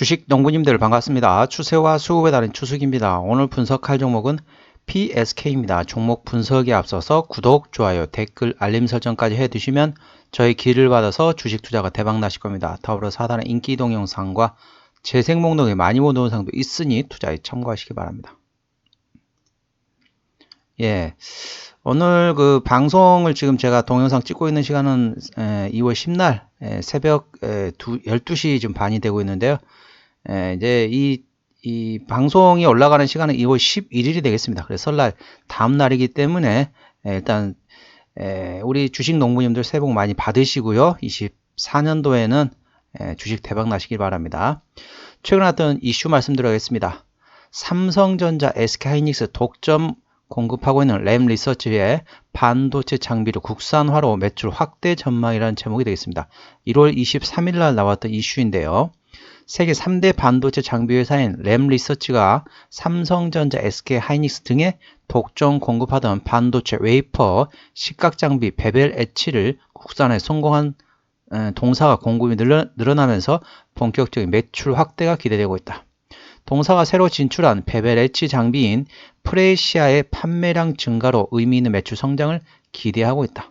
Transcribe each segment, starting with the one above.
주식 농부님들 반갑습니다. 추세와 수급에 따른 추석입니다. 오늘 분석할 종목은 PSK입니다. 종목 분석에 앞서서 구독, 좋아요, 댓글, 알림 설정까지 해두시면 저희 길을 받아서 주식 투자가 대박 나실 겁니다. 더불어 사단의 인기 동영상과 재생 목록에 많이 본 동영상도 있으니 투자에 참고하시기 바랍니다. 예. 오늘 그 방송을 지금 제가 동영상 찍고 있는 시간은 2월 10날 새벽 12시 좀 반이 되고 있는데요. 이제 이, 이 방송이 올라가는 시간은 2월 11일이 되겠습니다. 그래서 설날 다음 날이기 때문에 일단 우리 주식 농부님들 새해 복 많이 받으시고요. 24년도에는 주식 대박 나시길 바랍니다. 최근 왔던 이슈 말씀드리겠습니다. 삼성전자, SK하이닉스 독점 공급하고 있는 램 리서치의 반도체 장비를 국산화로 매출 확대 전망이라는 제목이 되겠습니다. 1월 23일 날 나왔던 이슈인데요. 세계 3대 반도체 장비 회사인 램 리서치가 삼성전자, SK 하이닉스 등의 독점 공급하던 반도체 웨이퍼, 식각 장비, 베벨 엣치를 국산화에 성공한 동사가 공급이 늘어나면서 본격적인 매출 확대가 기대되고 있다. 동사가 새로 진출한 베벨 엣치 장비인 프레시아의 판매량 증가로 의미 있는 매출 성장을 기대하고 있다.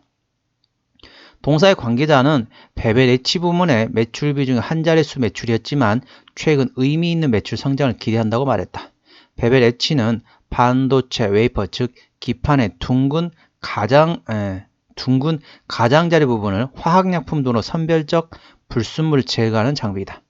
동사의 관계자는 베벨 엣치 부문의 매출 비 중 한 자릿수 매출이었지만 최근 의미 있는 매출 성장을 기대한다고 말했다. 베벨 엣치는 반도체 웨이퍼 즉 기판의 둥근 가장 에, 둥근 가장자리 부분을 화학약품 등으로 선별적 불순물을 제거하는 장비이다.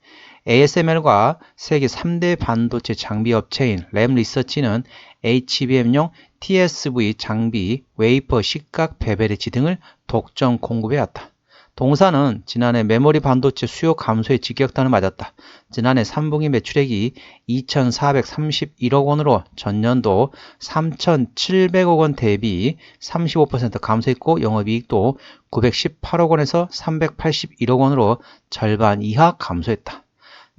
ASML과 세계 3대 반도체 장비 업체인 램 리서치는 HBM용 TSV 장비, 웨이퍼, 식각, 베베레치 등을 독점 공급해 왔다. 동사는 지난해 메모리 반도체 수요 감소에 직격탄을 맞았다. 지난해 3분기 매출액이 2,431억 원으로 전년도 3,700억 원 대비 35% 감소했고 영업이익도 918억 원에서 381억 원으로 절반 이하 감소했다.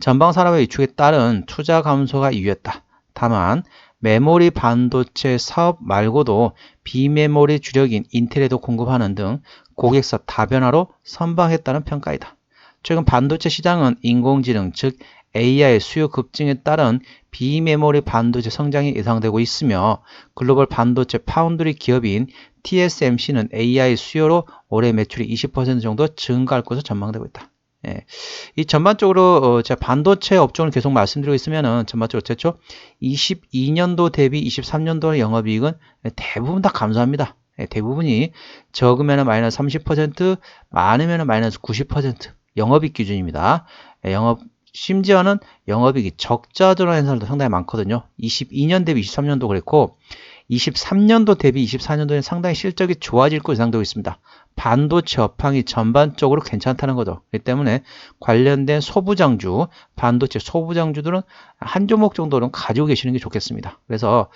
전방 산업의 위축에 따른 투자 감소가 이유였다. 다만 메모리 반도체 사업 말고도 비메모리 주력인 인텔에도 공급하는 등 고객사 다변화로 선방했다는 평가이다. 최근 반도체 시장은 인공지능 즉 AI 수요 급증에 따른 비메모리 반도체 성장이 예상되고 있으며 글로벌 반도체 파운드리 기업인 TSMC는 AI 수요로 올해 매출이 20% 정도 증가할 것으로 전망되고 있다. 예. 이 전반적으로 어, 제가 반도체 업종을 계속 말씀드리고 있으면은 전반적으로 최초 22년도 대비 23년도 영업이익은 대부분 다 감소합니다. 예, 대부분이 적으면 마이너스 30%, 많으면 마이너스 90% 영업이익 기준입니다. 예, 영업 심지어는 영업이익이 적자 드러나는 사람도 상당히 많거든요. 22년 대비 23년도 그랬고 23년도 대비 24년도에는 상당히 실적이 좋아질 것으로 예상되고 있습니다. 반도체 업황이 전반적으로 괜찮다는 거죠. 그렇기 때문에 관련된 소부장주, 반도체 소부장주들은 한 종목 정도는 가지고 계시는 게 좋겠습니다. 그래서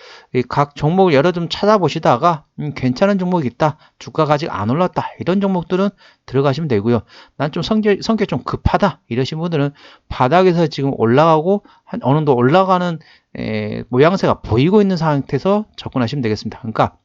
각 종목을 여러 좀 찾아보시다가 음, 괜찮은 종목이 있다, 주가가 아직 안 올랐다 이런 종목들은 들어가시면 되고요. 난 좀 성격, 성격 좀 급하다 이러신 분들은 바닥에서 지금 올라가고 한 어느 정도 올라가는 에, 모양새가 보이고 있는 상태에서 접근하시면 되겠습니다. 그러니까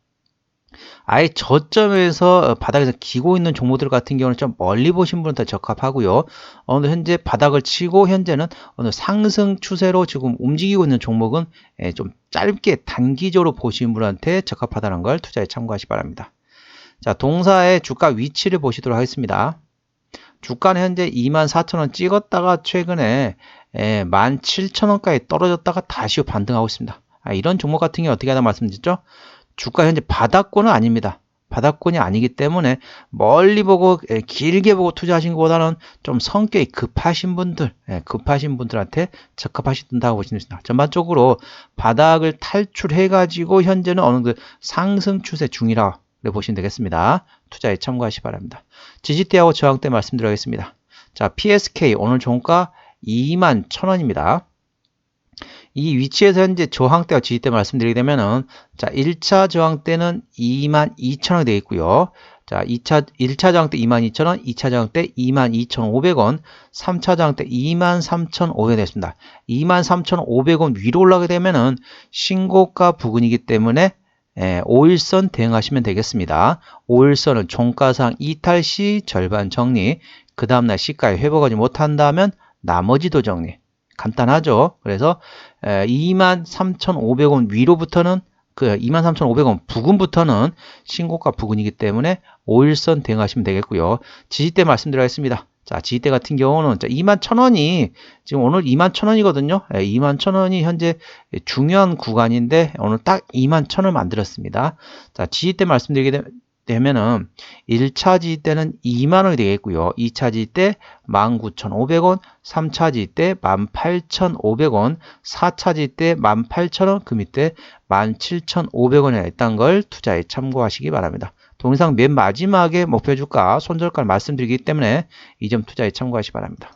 아예 저점에서 바닥에서 기고 있는 종목들 같은 경우는 좀 멀리 보신 분은 더 적합하고요. 어느 현재 바닥을 치고 현재는 어느 상승 추세로 지금 움직이고 있는 종목은 예, 좀 짧게 단기적으로 보시는 분한테 적합하다는 걸 투자에 참고하시 기 바랍니다. 자, 동사의 주가 위치를 보시도록 하겠습니다. 주가는 현재 24,000원 찍었다가 최근에 17,000원까지 예, 떨어졌다가 다시 반등하고 있습니다. 아, 이런 종목 같은 경우 어떻게 하다 말씀드렸죠? 주가 현재 바닥권은 아닙니다. 바닥권이 아니기 때문에 멀리 보고 예, 길게 보고 투자하신 것보다는 좀 성격이 급하신 분들, 예, 급하신 분들한테 적합하신다고 보시면 됩니다. 전반적으로 바닥을 탈출해 가지고 현재는 어느 정도 상승 추세 중이라 보시면 되겠습니다. 투자에 참고하시 기 바랍니다. 지지대하고 저항대 말씀드리겠습니다. 자, PSK 오늘 종가 2만 1000원입니다. 이 위치에서 현재 저항대와 지지대 말씀드리게 되면은 자 1차 저항대는 22,000원이 되어 있고요. 자 2차 1차 저항대 22,000원, 2차 저항대 22,500원, 3차 저항대 23,500원 됐습니다. 23,500원 위로 올라가게 되면은 신고가 부근이기 때문에 예, 5일선 대응하시면 되겠습니다. 5일선은 종가상 이탈 시 절반 정리, 그 다음날 시가에 회복하지 못한다면 나머지도 정리. 간단하죠. 그래서 23,500원 위로부터는 그 23,500원 부근부터는 신고가 부근이기 때문에 5일선 대응하시면 되겠고요. 지지대 말씀드리겠습니다. 자, 지지대 같은 경우는 21,000원이 지금 오늘 21,000원이거든요. 21,000원이 현재 중요한 구간인데 오늘 딱 21,000원 만들었습니다. 자, 지지대 말씀드리게 되면 은 1차 지지대는 2만 원이 되겠고요. 2차 지지대 19,500원, 3차 지지대 18,500원, 4차 지지대 18,000원, 그 밑에 17,500원에 있다는 걸 투자에 참고하시기 바랍니다. 동영상 맨 마지막에 목표 주가, 손절가를 말씀드리기 때문에 이 점 투자에 참고하시기 바랍니다.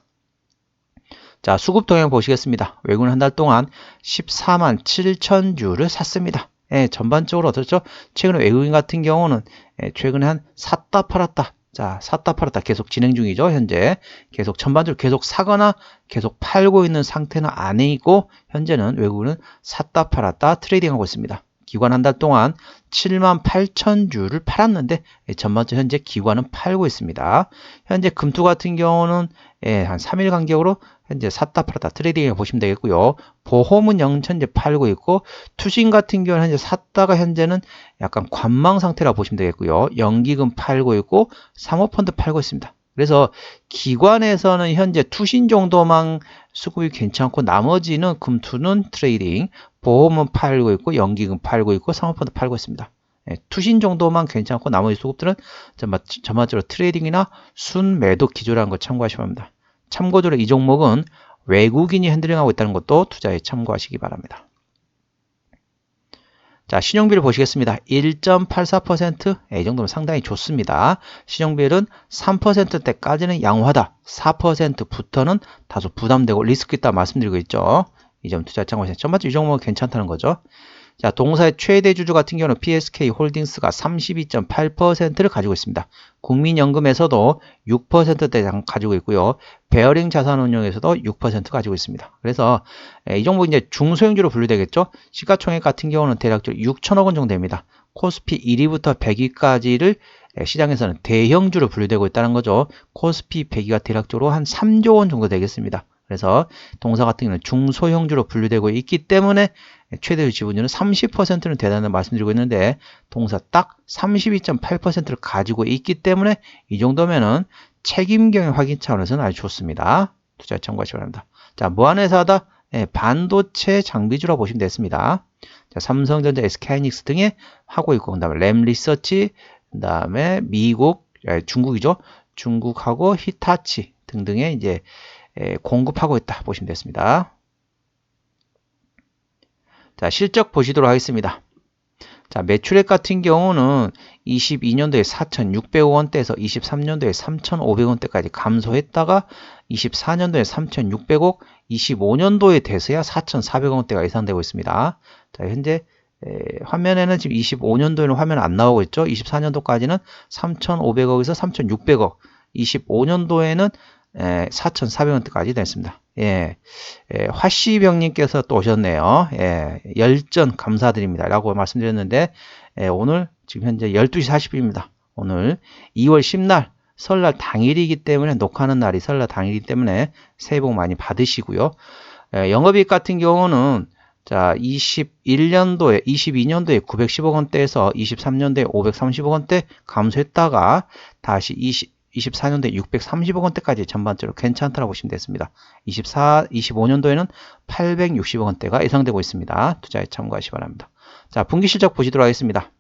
자, 수급 동향 보시겠습니다. 외국은 한 달 동안 14만 7천 주를 샀습니다. 예, 전반적으로 어떻죠? 최근에 외국인 같은 경우는 예, 최근에 한 샀다 팔았다. 자, 샀다 팔았다 계속 진행 중이죠. 현재 계속 전반적으로 계속 사거나 계속 팔고 있는 상태는 아니고 현재는 외국인은 샀다 팔았다 트레이딩하고 있습니다. 기관 한 달 동안 7만 8천 주를 팔았는데 예, 전반적으로 현재 기관은 팔고 있습니다. 현재 금투 같은 경우는 예, 한 3일 간격으로 현재 샀다 팔았다 트레이딩을 보시면 되겠고요. 보험은 영천제 팔고 있고 투신 같은 경우는 현재 샀다가 현재는 약간 관망 상태라 보시면 되겠고요. 연기금 팔고 있고 사모펀드 팔고 있습니다. 그래서 기관에서는 현재 투신 정도만 수급이 괜찮고 나머지는 금투는 트레이딩, 보험은 팔고 있고 연기금 팔고 있고 사모펀드 팔고 있습니다. 예, 투신 정도만 괜찮고 나머지 수급들은 전반적으로 트레이딩이나 순 매도 기조라는 걸 참고하시면 합니다. 참고적으로 이 종목은 외국인이 핸들링하고 있다는 것도 투자에 참고하시기 바랍니다. 자, 신용비를 보시겠습니다. 1.84%, 예, 이 정도면 상당히 좋습니다. 신용비율은 3%대까지는 양호하다. 4%부터는 다소 부담되고 리스크 있다 말씀드리고 있죠. 이 점 투자 참고하시면 전반적으로 이 종목은 괜찮다는 거죠. 자, 동사의 최대 주주 같은 경우는 PSK 홀딩스가 32.8%를 가지고 있습니다. 국민연금에서도 6%대 가지고 있고요. 베어링 자산운용에서도 6% 가지고 있습니다. 그래서 이 종목 이제 중소형주로 분류되겠죠. 시가총액 같은 경우는 대략적으로 6천억 원 정도 됩니다. 코스피 1위부터 100위까지를 시장에서는 대형주로 분류되고 있다는 거죠. 코스피 100위가 대략적으로 한 3조 원 정도 되겠습니다. 그래서 동사 같은 경우는 중소형주로 분류되고 있기 때문에 최대 지분율은 30%는 되다는 말씀드리고 있는데 동사 딱 32.8%를 가지고 있기 때문에 이 정도면은 책임경영 확인 차원에서는 아주 좋습니다. 투자 참고하시기 바랍니다. 자, 무한회사다 네, 반도체 장비주라고 보시면 됐습니다. 자, 삼성전자, SK하이닉스 등에 하고 있고, 그 다음에 램 리서치, 그 다음에 미국, 중국이죠. 중국하고 히타치 등등의 이제 공급하고 있다 보시면 됐습니다. 자, 실적 보시도록 하겠습니다. 자, 매출액 같은 경우는 22년도에 4,600억 원대에서 23년도에 3,500원대까지 감소했다가 24년도에 3,600억, 25년도에 돼서야 4,400억 원대가 예상되고 있습니다. 자, 현재 에, 화면에는 지금 25년도에는 화면 안 나오고 있죠. 24년도까지는 3,500억에서 3,600억, 25년도에는 4,400원대까지 됐습니다. 예, 예 화씨병님께서 또 오셨네요. 예, 열전 감사드립니다. 라고 말씀드렸는데, 예, 오늘 지금 현재 12시 40분입니다. 오늘 2월 10날 설날 당일이기 때문에 녹화하는 날이 설날 당일이기 때문에 새해 복 많이 받으시고요. 예, 영업이익 같은 경우는 자, 21년도에, 22년도에 910억 원대에서 23년도에 530억 원대 감소했다가 다시 20, 24년도에 630억 원대까지 전반적으로 괜찮다고 보시면 됐습니다. 24, 25년도에는 860억 원대가 예상되고 있습니다. 투자에 참고하시 기 바랍니다. 자, 분기 실적 보시도록 하겠습니다.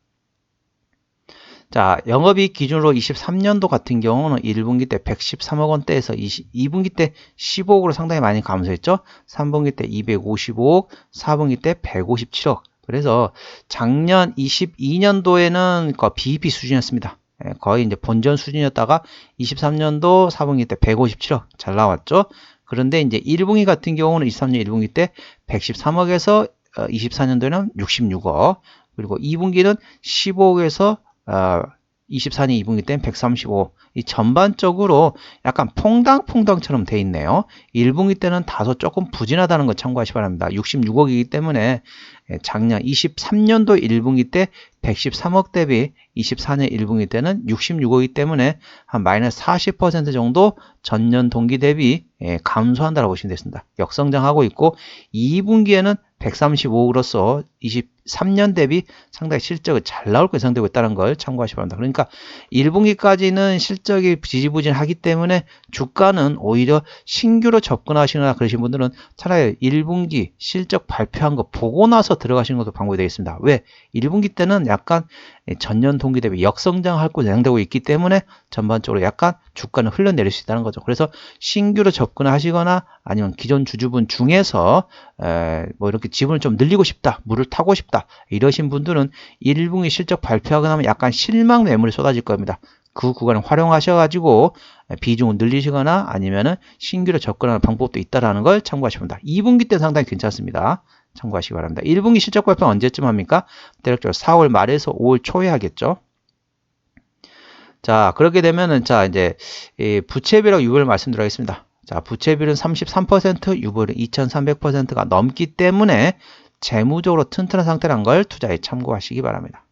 자, 영업이익 기준으로 23년도 같은 경우는 1분기 때 113억 원대에서 20, 2분기 때 15억으로 상당히 많이 감소했죠. 3분기 때 255억, 4분기 때 157억. 그래서 작년 22년도에는 그 BEP 수준이었습니다. 예, 거의 이제 본전 수준이었다가 23년도 4분기 때 157억 잘 나왔죠. 그런데 이제 1분기 같은 경우는 23년 1분기 때 113억에서 24년도에는 어, 66억 그리고 2분기는 15억에서 24년 어, 2분기 때는 135억 이 전반적으로 약간 퐁당퐁당처럼 돼 있네요. 1분기 때는 다소 조금 부진하다는 거 참고하시 기 바랍니다. 66억이기 때문에 예, 작년 23년도 1분기 때 113억 대비 24년 1분기 때는 66억이기 때문에 한 마이너스 40% 정도 전년 동기 대비 예, 감소한다고 보시면 되겠습니다. 역성장하고 있고 2분기에는 135억으로서 23년 대비 상당히 실적이 잘 나올 거 예상되고 있다는 걸 참고하시 기 바랍니다. 그러니까 1분기까지는 실적이 지지부진하기 때문에 주가는 오히려 신규로 접근하시거나 그러신 분들은 차라리 1분기 실적 발표한 거 보고 나서 들어가시는 것도 방법이 되겠습니다. 왜? 1분기 때는 약간 전년 동기 대비 역성장할 거 예상되고 있기 때문에 전반적으로 약간 주가는 흘러내릴 수 있다는 거죠. 그래서 신규로 접근하시거나 아니면 기존 주주분 중에서 뭐 이렇게 지분을 좀 늘리고 싶다, 물을 타고 싶다 이러신 분들은 1분기 실적 발표하고 나면 약간 실망 매물이 쏟아질 겁니다. 그 구간을 활용하셔가지고 비중을 늘리시거나 아니면은 신규로 접근하는 방법도 있다라는 걸 참고하시면 됩니다. 2분기 때 상당히 괜찮습니다. 참고하시기 바랍니다. 1분기 실적 발표 언제쯤 합니까? 대략적으로 4월 말에서 5월 초에 하겠죠. 자, 그렇게 되면은 자, 이제 부채비율 유보를 말씀드리겠습니다. 자, 부채비율은 33%, 유보율은 2300%가 넘기 때문에 재무적으로 튼튼한 상태란 걸 투자에 참고하시기 바랍니다.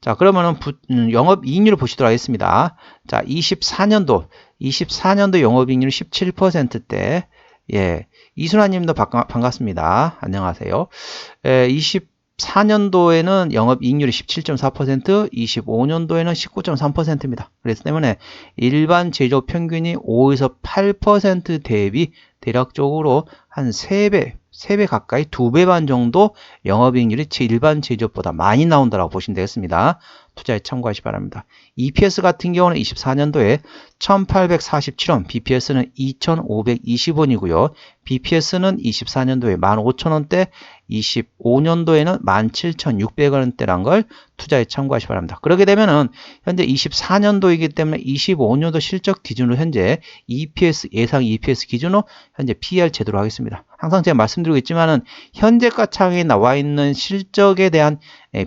자, 그러면은 부, 음, 영업 이익률을 보시도록 하겠습니다. 자, 24년도, 24년도 영업 이익률 17%대, 예, 이순환님도 반갑습니다. 안녕하세요. 에, 24년도에는 영업이익률이 17.4%, 25년도에는 19.3%입니다. 그래서 때문에 일반 제조 평균이 5에서 8% 대비 대략적으로 한 3배, 3배 가까이 2배 반 정도 영업이익률이 일반 제조업보다 많이 나온다고 보시면 되겠습니다. 투자에 참고하시 기 바랍니다. EPS 같은 경우는 24년도에 1847원, BPS는 2520원이고요. BPS는 24년도에 15,000원대, 25년도에는 17,600원대란 걸 투자에 참고하시 기 바랍니다. 그렇게 되면은 현재 24년도이기 때문에 25년도 실적 기준으로 현재 EPS 예상 EPS 기준으로 현재 PER 제도로 하겠습니다. 항상 제가 말씀드리고 있지만은 현재가 창에 나와 있는 실적에 대한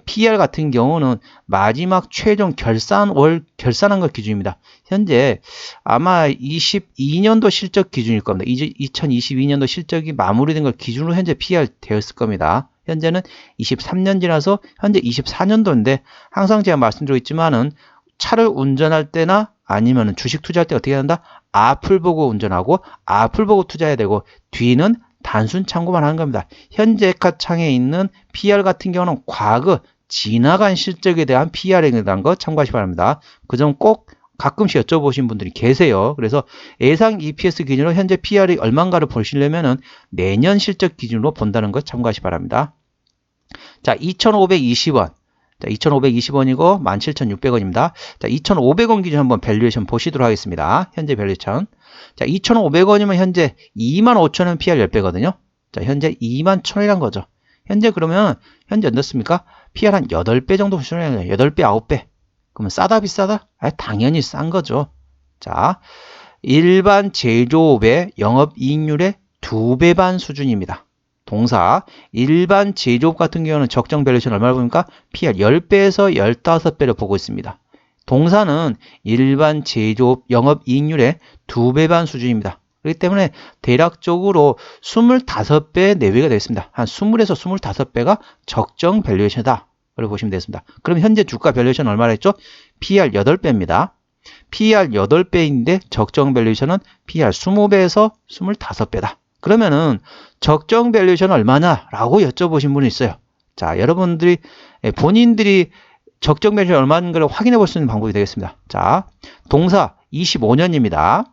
PER 같은 경우는 마지막 최종 결산 월 결산한 것 기준입니다. 현재 아마 22년도 실적 기준일 겁니다. 이제 2022년도 실적이 마무리된 걸 기준으로 현재 PER 되었을 겁니다. 현재는 23년 지나서 현재 24년도인데 항상 제가 말씀드리고 있지만은 차를 운전할 때나 아니면 주식 투자할 때 어떻게 한다? 앞을 보고 운전하고 앞을 보고 투자해야 되고 뒤는 단순 참고만 하는 겁니다. 현재 컷창에 있는 PR 같은 경우는 과거 지나간 실적에 대한 PR에 대한 거 참고하시 기 바랍니다. 그 점 꼭 가끔씩 여쭤보신 분들이 계세요. 그래서 예상 EPS 기준으로 현재 PR이 얼마인가를 보시려면은 내년 실적 기준으로 본다는 거 참고하시 기 바랍니다. 자, 2,520원. 자, 2,520원이고 17,600원입니다. 자, 2,500원 기준 한번 밸류에이션 보시도록 하겠습니다. 현재 밸류에이션. 자, 2,500원이면 현재 25,000원 PR 10배거든요. 자, 현재 21,000원이란 거죠. 현재 그러면 현재 어떻습니까? PR 한 8배 정도 보시면 8배, 9배. 그러면 싸다 비싸다? 아, 당연히 싼 거죠. 자, 일반 제조업의 영업이익률의 2배 반 수준입니다. 동사 일반 제조업 같은 경우는 적정 밸류션 얼마를 보니까 PR 10배에서 15배를 보고 있습니다. 동사는 일반 제조업 영업 이익률의 2배 반 수준입니다. 그렇기 때문에 대략적으로 25배 내외가 되겠습니다. 한 20에서 25배가 적정 밸류에이션이다. 그걸 보시면 되겠습니다. 그럼 현재 주가 밸류에이션 얼마나 했죠? PR 8배입니다. PR 8배인데 적정 밸류에이션은 PR 20배에서 25배다. 그러면은 적정 밸류에이션은 얼마냐 라고 여쭤보신 분이 있어요. 자, 여러분들이 본인들이 적정 밸류에이션 얼마인가를 확인해 볼 수 있는 방법이 되겠습니다. 자, 동사 25년입니다.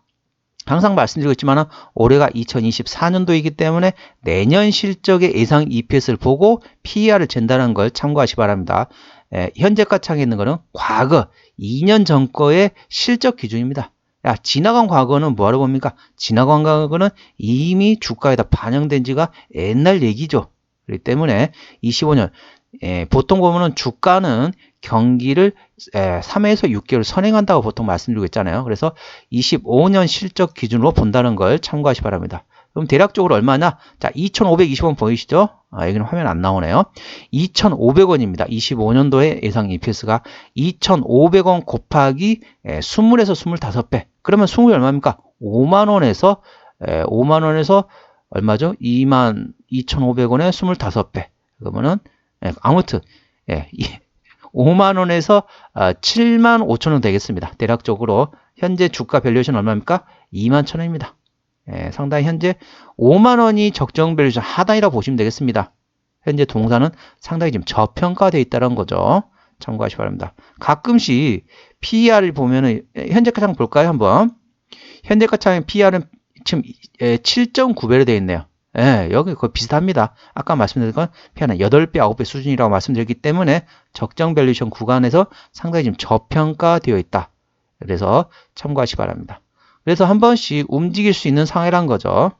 항상 말씀드리고 있지만 올해가 2024년도이기 때문에 내년 실적의 예상 EPS를 보고 PER을 잰다는 걸 참고하시 기 바랍니다. 에, 현재가 창에 있는 것은 과거 2년 전 거의 실적 기준입니다. 야, 지나간 과거는 뭐하러 봅니까? 지나간 과거는 이미 주가에다 반영된 지가 옛날 얘기죠. 그렇기 때문에 25년 에, 보통 보면은 주가는 경기를 3에서 6개월 선행한다고 보통 말씀드리고 있잖아요. 그래서 25년 실적 기준으로 본다는 걸 참고하시 기 바랍니다. 그럼 대략적으로 얼마냐? 자, 2,520원 보이시죠? 아, 여기는 화면 안 나오네요. 2,500원입니다. 25년도에 예상 EPS가 2,500원 곱하기 20에서 25배. 그러면 20이 얼마입니까? 5만원에서 5만원에서 얼마죠? 2만 2,500원에 25배. 그러면은 예, 아무튼 예, 5만 원에서 7만 아, 5천 원 되겠습니다. 대략적으로 현재 주가 밸류에이션 얼마입니까? 2만 천 원입니다. 예, 상당히 현재 5만 원이 적정 밸류에이션 하단이라고 보시면 되겠습니다. 현재 동사는 상당히 지금 저평가되어 있다는 거죠. 참고하시 기 바랍니다. 가끔씩 PER을 보면은 현재가장 볼까요? 한번. 현재가장 PER은 지금 7.9배로 되어 있네요. 예, 여기 거의 비슷합니다. 아까 말씀드린 건 피하는 8배, 9배 수준이라고 말씀드렸기 때문에 적정 밸류션 구간에서 상당히 지금 저평가되어 있다. 그래서 참고하시 기 바랍니다. 그래서 한 번씩 움직일 수 있는 상해란 거죠.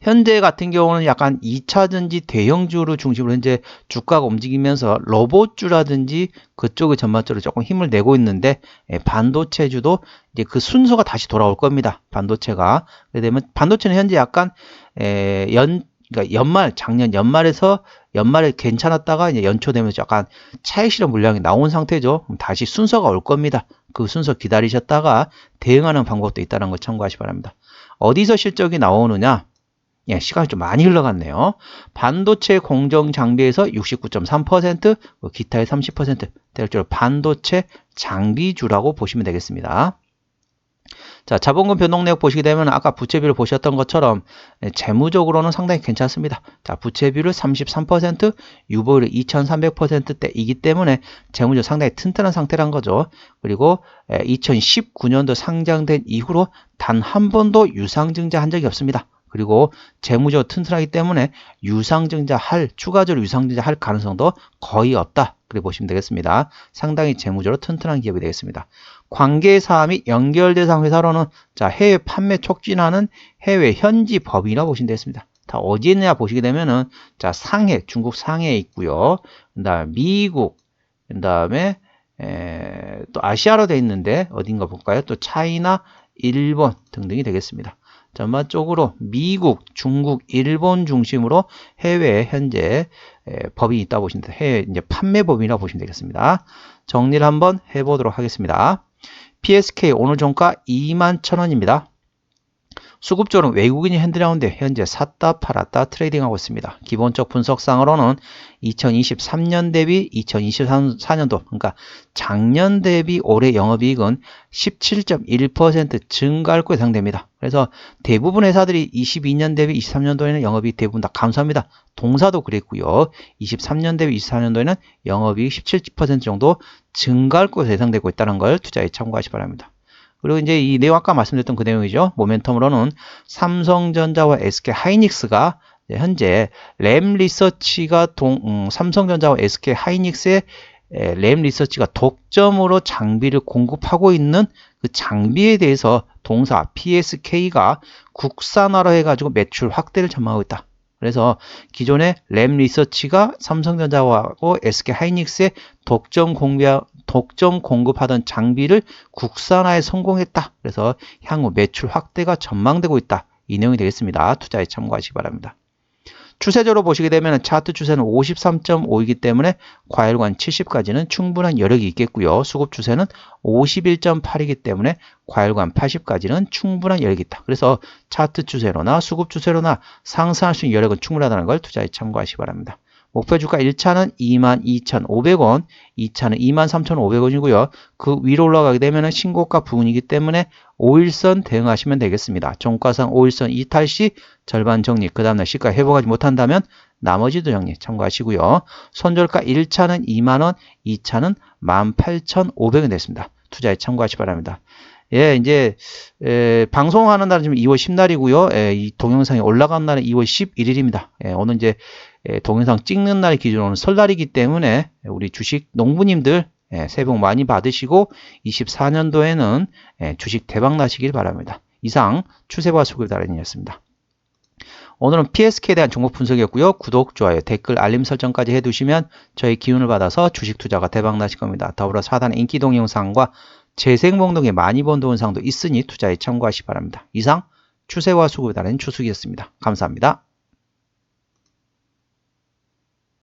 현재 같은 경우는 약간 2차전지 대형주로 중심으로 현재 주가가 움직이면서 로봇주라든지 그쪽의 전반적으로 조금 힘을 내고 있는데 예, 반도체주도 이제 그 순서가 다시 돌아올 겁니다. 반도체가. 되면 반도체는 현재 약간 에, 연 그러니까 연말 작년 연말에서 연말에 괜찮았다가 이제 연초 되면서 약간 차익 실험 물량이 나온 상태죠. 다시 순서가 올 겁니다. 그 순서 기다리셨다가 대응하는 방법도 있다는 거 참고하시 기 바랍니다. 어디서 실적이 나오느냐? 예, 시간이 좀 많이 흘러갔네요. 반도체 공정 장비에서 69.3%, 뭐 기타의 30%, 대략적으로 반도체 장비주라고 보시면 되겠습니다. 자, 자본금 변동 내역 보시게 되면 아까 부채비를 보셨던 것처럼 예, 재무적으로는 상당히 괜찮습니다. 자, 부채비율 33%, 유보율 2300%대이기 때문에 재무적 상당히 튼튼한 상태란 거죠. 그리고 2019년도 예, 상장된 이후로 단 한 번도 유상증자 한 적이 없습니다. 그리고 재무적 튼튼하기 때문에 유상증자 할 추가적으로 유상증자 할 가능성도 거의 없다. 그렇게 보시면 되겠습니다. 상당히 재무적으로 튼튼한 기업이 되겠습니다. 관계 사항이 연결 대상 회사로는 자 해외 판매 촉진하는 해외 현지 법인이라고 보시면 되겠습니다. 다 어디에 있느냐 보시게 되면은 자 상해 중국 상해에 있고요. 그다음 미국 그다음에 또 아시아로 되어 있는데 어딘가 볼까요? 또 차이나 일본 등등이 되겠습니다. 전반적으로 미국, 중국, 일본 중심으로 해외에 현재 법인이 있다 고 보시면 해외 이제 판매 법인이라고 보시면 되겠습니다. 정리를 한번 해보도록 하겠습니다. PSK 오늘 종가 2만 1,000원입니다. 수급적으로 외국인이 핸들라운데 현재 샀다 팔았다 트레이딩하고 있습니다. 기본적 분석상으로는 2023년 대비 2024년도 그러니까 작년 대비 올해 영업이익은 17.1% 증가할 거 예상됩니다. 그래서 대부분 회사들이 22년 대비 23년도에는 영업이익 대부분 다 감소합니다. 동사도 그랬고요. 23년 대비 24년도에는 영업이익 17% 정도 증가할 것으로 예상되고 있다는 걸 투자에 참고하시 기 바랍니다. 그리고 이제 이 내용 아까 말씀드렸던 그 내용이죠. 모멘텀으로는 삼성전자와 SK 하이닉스가 현재 램 리서치가 동, 음, 삼성전자와 SK 하이닉스의 램 리서치가 독점으로 장비를 공급하고 있는 그 장비에 대해서 동사 PSK가 국산화로 해가지고 매출 확대를 전망하고 있다. 그래서 기존의 램 리서치가 삼성전자하고 SK 하이닉스의 독점 공략 독점 공급하던 장비를 국산화에 성공했다. 그래서 향후 매출 확대가 전망되고 있다. 이 내용이 되겠습니다. 투자에 참고하시기 바랍니다. 추세적으로 보시게 되면 차트 추세는 53.5이기 때문에 과열관 70까지는 충분한 여력이 있겠고요. 수급 추세는 51.8이기 때문에 과열관 80까지는 충분한 여력이 있다. 그래서 차트 추세로나 수급 추세로나 상승할 수 있는 여력은 충분하다는 걸 투자에 참고하시기 바랍니다. 목표 주가 1차는 22,500원, 2차는 23,500원이고요. 그 위로 올라가게 되면 신고가 부분이기 때문에 5일선 대응하시면 되겠습니다. 종가상 5일선 이탈 시 절반 정리, 그 다음날 시가 회복하지 못한다면 나머지도 정리 참고하시고요. 손절가 1차는 2만원, 2차는 18,500원 됐습니다. 투자에 참고하시 기 바랍니다. 예, 이제 에, 방송하는 날은 지금 2월 10날이고요. 예, 이 동영상이 올라간 날은 2월 11일입니다. 예, 오늘 이제 예, 동영상 찍는 날 기준으로는 설날이기 때문에 우리 주식 농부님들 예, 새해 복 많이 받으시고 24년도에는 예, 주식 대박 나시길 바랍니다. 이상 추세와 수급 달인이었습니다. 오늘은 PSK에 대한 종목 분석이었고요. 구독, 좋아요, 댓글, 알림 설정까지 해두시면 저희 기운을 받아서 주식 투자가 대박 나실 겁니다. 더불어 사단 인기 동영상과 재생 목록에 많이 본 동영상도 있으니 투자에 참고하시 기 바랍니다. 이상 추세와 수급에 따른 추석이었습니다. 감사합니다.